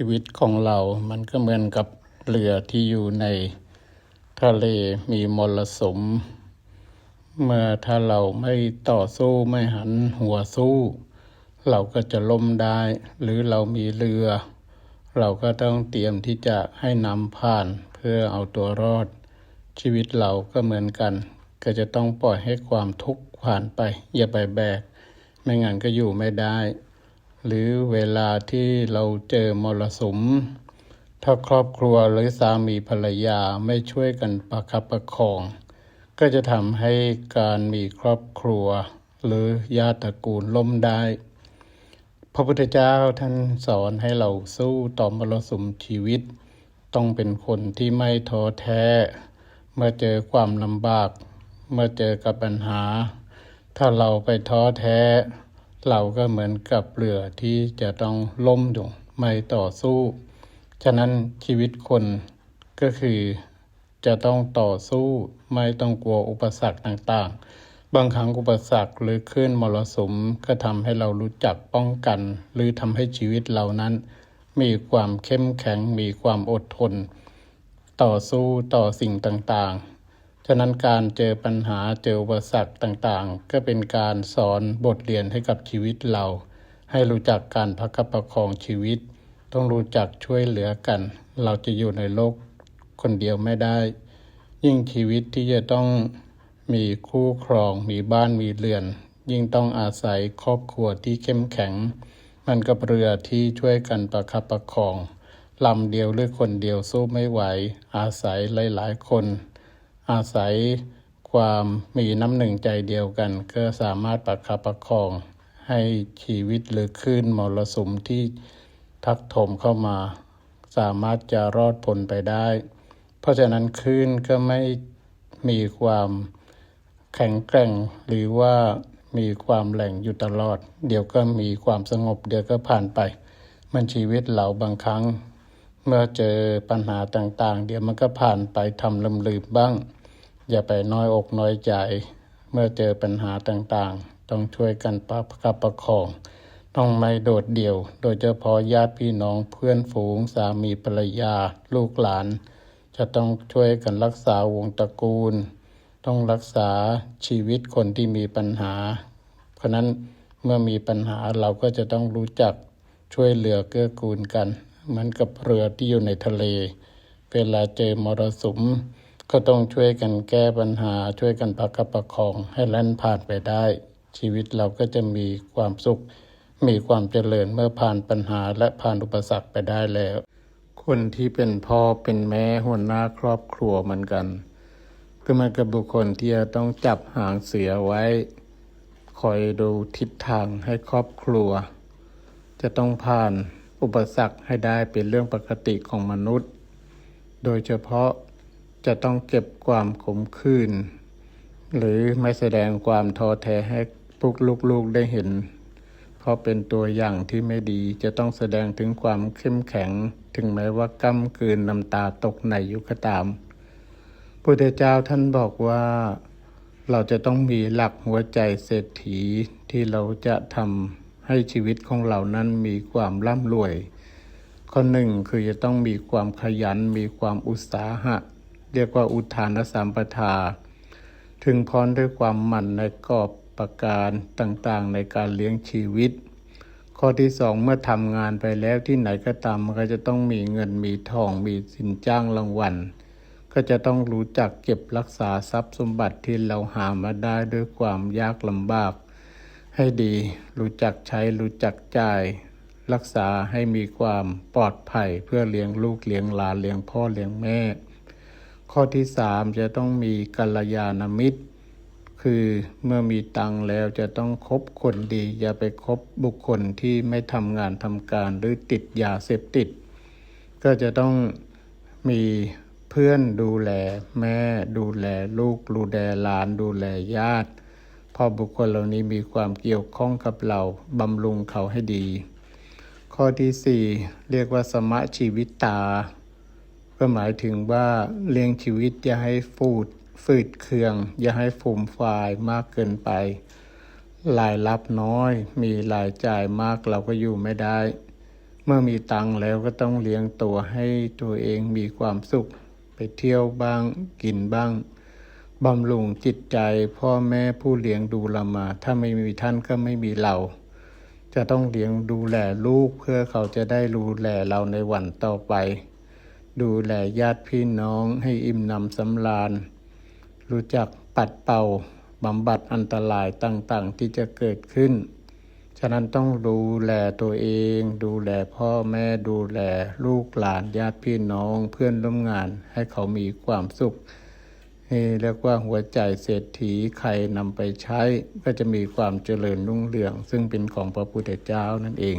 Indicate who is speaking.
Speaker 1: ชีวิตของเรามันก็เหมือนกับเรือที่อยู่ในทะเลมีมรสุม เมื่อถ้าเราไม่ต่อสู้ไม่หันหัวสู้ เราก็จะล่มได้ หรือเรามีเรือ เราก็ต้องเตรียมที่จะให้นำผ่านเพื่อเอาตัวรอด ชีวิตเราก็เหมือนกัน ก็จะต้องปล่อยให้ความทุกข์ผ่านไป อย่าไปแบก ไม่งั้นก็อยู่ไม่ได้ หรือเวลาที่เราเจอมรสุม ถ้าครอบครัวหรือสามีภรรยาไม่ช่วยกันประคับประคอง ก็จะทำให้การมีครอบครัว หรือญาติตระกูลล่มได้ พระพุทธเจ้าท่านสอนให้เราสู้ต่อมรสุมชีวิต ต้องเป็นคนที่ไม่ท้อแท้ เมื่อเจอความลำบาก เมื่อเจอกับปัญหา ถ้าเราไปท้อแท้ เราก็เหมือนกับเรือที่จะต้องล่มอยู่ไม่ต่อสู้ ฉะนั้นชีวิตคนก็คือจะต้องต่อสู้ไม่ต้องกลัวอุปสรรคต่างๆ บางครั้งอุปสรรคหรือคลื่นมรสุมก็ทำให้เรารู้จักป้องกัน หรือทำให้ชีวิตเรานั้น มีความเข้มแข็งมีความอดทน ต่อสู้ต่อสิ่งต่างๆ ฉะนั้นการเจอปัญหาเจออุปสรรคต่างๆ ก็เป็นการสอนบทเรียนให้กับชีวิตเรา ให้รู้จักการพักบประคองชีวิต ต้องรู้จักช่วยเหลือกัน เราจะอยู่ในโลกคนเดียวไม่ได้ ยิ่งชีวิตที่จะต้องมีคู่ครอง มีบ้านมีเรือน ยิ่งต้องอาศัยครอบครัวที่เข้มแข็ง มันกับเรือที่ช่วยกันประคับประคองลำเดียวหรือคนเดียวสู้ไม่ไหว อาศัยหลายๆ คน อาศัยความมีน้ำหนึ่งใจเดียวกัน ก็สามารถประคับประคองให้ชีวิตหรือคลื่นมรสุมที่ทักถมเข้ามา สามารถจะรอดพ้นไปได้ เพราะฉะนั้นคลื่นก็ไม่มีความแข็งแกร่งหรือว่ามีความแหล่งอยู่ตลอด เดี๋ยวก็มีความสงบเดี๋ยวก็ผ่านไป มันชีวิตเราบางครั้ง เมื่อเจอปัญหาต่างๆ เดี๋ยวมันก็ผ่านไปทำลำลืมบ้าง อย่าไปน้อยอกน้อยใจ เมื่อเจอปัญหาต่างๆ ต้องช่วยกันประคับประคอง ต้องไม่โดดเดี่ยว โดยเฉพาะญาติพี่น้องเพื่อนฝูงสามีภรรยา ลูกหลาน จะต้องช่วยกันรักษาวงตระกูล ต้องรักษาชีวิตคนที่มีปัญหา เพราะนั้นเมื่อมีปัญหาเราก็จะต้องรู้จักช่วยเหลือเกื้อกูลกัน เหมือนกับเรือที่อยู่ในทะเล เวลาเจอมรสุม ก็ต้องช่วยกันแก้ปัญหาช่วยกันประคับประคองให้แล่นผ่านไปได้ ชีวิตเราก็จะมีความสุข มีความเจริญเมื่อผ่านปัญหาและผ่านอุปสรรคไปได้แล้ว คนที่เป็นพ่อเป็นแม่หัวหน้าครอบครัวเหมือนกันก็เหมันกับบุคคลที่จะต้องจับหางเสือไว้ คอยดูทิศทางให้ครอบครัว จะต้องผ่านอุปสรรคให้ได้เป็นเรื่องปกติของมนุษย์ โดยเฉพาะ จะต้องเก็บความขมขื่นหรือไม่แสดงความท้อแท้ให้พวกลูกๆได้เห็น เพราะเป็นตัวอย่างที่ไม่ดีจะต้องแสดงถึงความเข้มแข็ง ถึงแม้ว่าก้ำกืนน้ำตาตกในยุคตามพุทธเจ้าท่านบอกว่าเราจะต้องมีหลักหัวใจเศรษฐีที่เราจะทำให้ชีวิตของเรานั้นมีความร่ำรวย ข้อหนึ่งคือจะต้องมีความขยันมีความอุตสาหะ เรียกว่าอุทานสามปทา ถึงพร้อมด้วยความหมั่นในกอบประการต่างๆ ในการเลี้ยงชีวิต ข้อที่สองเมื่อทำงานไปแล้วที่ไหนก็ตามมันก็จะต้องมีเงินมีทองมีสินจ้างรางวัลก็จะต้องรู้จักเก็บรักษาทรัพย์สมบัติที่เราหามาได้ด้วยความยากลำบาก ให้ดี รู้จักใช้รู้จักจ่าย รักษาให้มีความปลอดภัยเพื่อเลี้ยงลูกเลี้ยงหลานเลี้ยงพ่อเลี้ยงแม่ ข้อที่สามจะต้องมีกัลยาณมิตร คือเมื่อมีตังแล้วจะต้องคบคนดี อย่าไปคบบุคคลที่ไม่ทำงานทำการหรือติดยาเสพติด ก็จะต้องมีเพื่อนดูแลแม่ดูแลลูกดูแลหลานดูแลญาติพอบุคคลเหล่านี้มีความเกี่ยวข้องกับเราบำรุงเขาให้ดี ข้อที่สี่เรียกว่าสมะชีวิตตา ก็หมายถึงว่าเลี้ยงชีวิตอย่าให้ฟูดฝืดเคือง อย่าให้ฟุ่มฟายมากเกินไปรายรับน้อย มีรายจ่ายมากเราก็อยู่ไม่ได้ เมื่อมีตังค์แล้วก็ต้องเลี้ยงตัวให้ตัวเองมีความสุข ไปเที่ยวบ้างกินบ้างบำรุงจิตใจพ่อแม่ผู้เลี้ยงดูเรามา ถ้าไม่มีท่านก็ไม่มีเรา จะต้องเลี้ยงดูแลลูกเพื่อเขาจะได้ดูแลเราในวันต่อไป ดูแลญาติพี่น้องให้อิ่มหนำสำราญ รู้จักปัดเป่าบำบัดอันตรายต่างๆ ที่จะเกิดขึ้น ฉะนั้นต้องดูแลตัวเอง ดูแลพ่อแม่ดูแลลูกหลานญาติพี่น้องเพื่อนร่วมงานให้เขามีความสุขนี่เรียกว่าหัวใจเศรษฐีใครนำไปใช้ก็จะมีความเจริญรุ่งเรือง ซึ่งเป็นของพระพุทธเจ้านั่นเอง